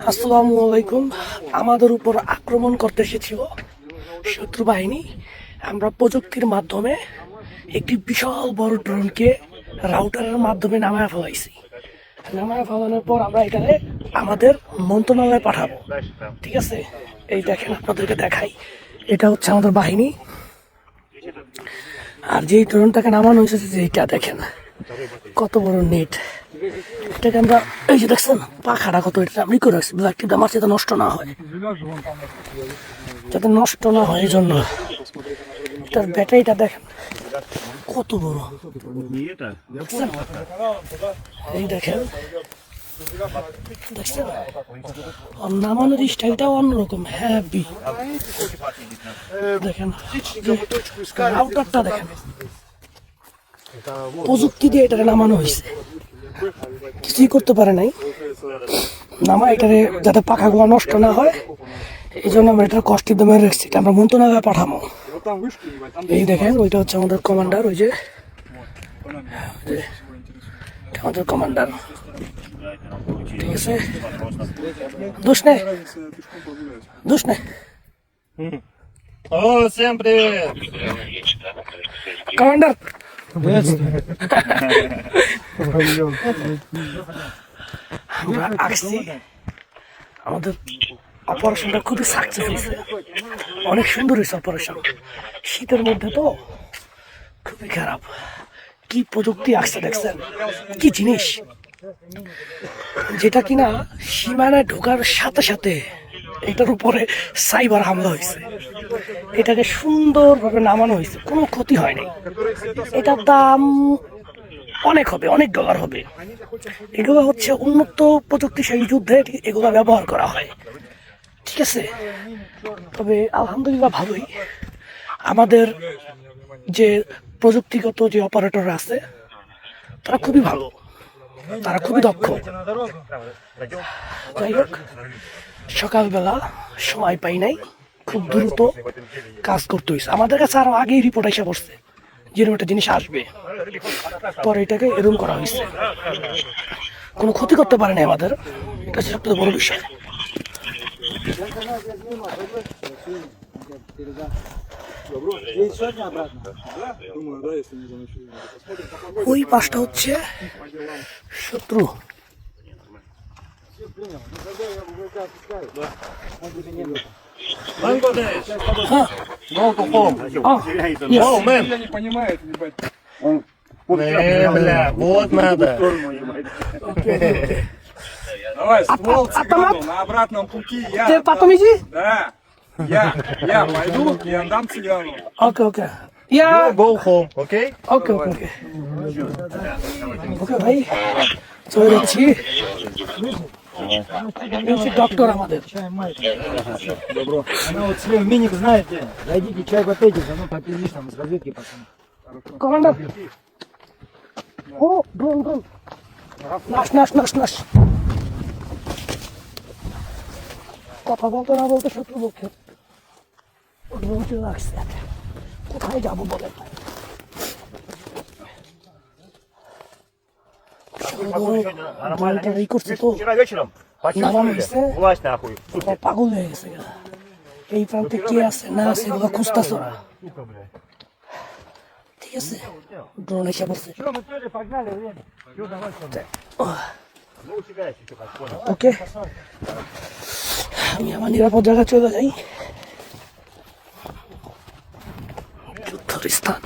আসসালামু আলাইকুম। আমাদের উপর আক্রমণ করতে এসেছিল শত্রু বাহিনী। আমরা প্রযুক্তির মাধ্যমে একটি বিশাল বড় ড্রোনকে রাউটারের মাধ্যমে নামায় ফেলাইছি। নামায় ফেলানোর পর আমরা এখানে আমাদের মন্ত্রণালয়ে পাঠাবো। ঠিক আছে? এই দেখেন আপনাদেরকে দেখাই। এটা হচ্ছে আমাদের বাহিনী। আর যেই ড্রোনটাকে নামানো হয়েছে, যেইটা দেখেন, কত বড় নেট। এটাকে আমরা এই যে দেখছেন পাখাটা কত এটা আমি করে রাখছি ব্ল্যাক আমার যাতে নষ্ট না হয়। যাতে নষ্ট না হয় এই জন্য। এটার ব্যাটারিটা দেখেন, কত বড়? এই দেখেন অন্যরকম হ্যাপি দেখেন, প্রযুক্তি দিয়ে এটাকে নামানো হয়েছে। কিছুই করতে পারে নাই নামা এটারে যাতে পাখাগুলো নষ্ট না হয় এই জন্য আমরা এটার কষ্টের দামে রেখেছি এটা আমরা মন্ত্রণালয়ে পাঠাবো এই দেখেন ওইটা হচ্ছে আমাদের কমান্ডার ওই যে যে, এটা আমাদের কমান্ডার ঠিক আছে দোষ নেই দোষ নেই О, всем привет! কমান্ডার আমরা আসছি আমাদের অপারেশনটা খুবই সাকসেস হয়েছে। অনেক সুন্দর হয়েছে অপারেশন শীতের মধ্যে তো খুবই খারাপ। কি প্রযুক্তি আসছে দেখছেন? কি জিনিস? যেটা কিনা সীমানায় ঢোকার সাথে সাথে এটার উপরে সাইবার হামলা হয়েছে। এটাকে সুন্দরভাবে নামানো হয়েছে। কোনো ক্ষতি হয়নি। এটার দাম অনেক হবে, অনেক ডলার হবে। এগুলো হচ্ছে উন্নত প্রযুক্তিশালী যুদ্ধে এগুলো ব্যবহার করা হয়। ঠিক আছে? তবে আলহামদুলিল্লাহ ভালোই। আমাদের যে প্রযুক্তিগত যে অপারেটর আছে, তারা খুবই ভালো। তারা খুবই দক্ষ। যাই হোক, সকালবেলা সময় পাই নাই। খুব দ্রুত কাজ করতে হয়েছে আমাদের কাছে আরও আগেই রিপোর্ট এসে পড়ছে। যে এরকম একটা জিনিস আসবে। পরে এটাকে এরকম করা হয়েছে। কোনো ক্ষতি করতে পারে না আমাদের এটা হচ্ছে বড় বিষয়। ওই পাশটা হচ্ছে শত্রু। Бангладеш. Go to home. Go, man. не понимает, ебать. Он... Э, бля, вот надо. Давай, ствол цыгану, на обратном пути я... Ты потом иди? Да. Я, я пойду и отдам цыгану. Окей, окей. Я... Go home, окей? Окей, окей. Окей, Sorry, доктор Амадев. Чай мальчик. Добро. Она вот свой миник знает. Зайдите чай попейте, заодно попились там из разведки потом. Команда. О, брон, брон. Наш, наш, наш, наш. Капа болды, на болды, шөпі болды. Бұл бұл бұл бұл бұл бұл бұл бұл бұл бұл бұл бұл бұл бұл бұл military করছে তো। পাগল হয়ে গেছে এই প্রান্তে কে আছে না আছে এগুলো খুঁজতেছ? না ঠিক আছে। ড্রোন এসে বসে ওকে। আমি আমার নিরাপদ জায়গায় চলে যাই। যুদ্ধর স্থান।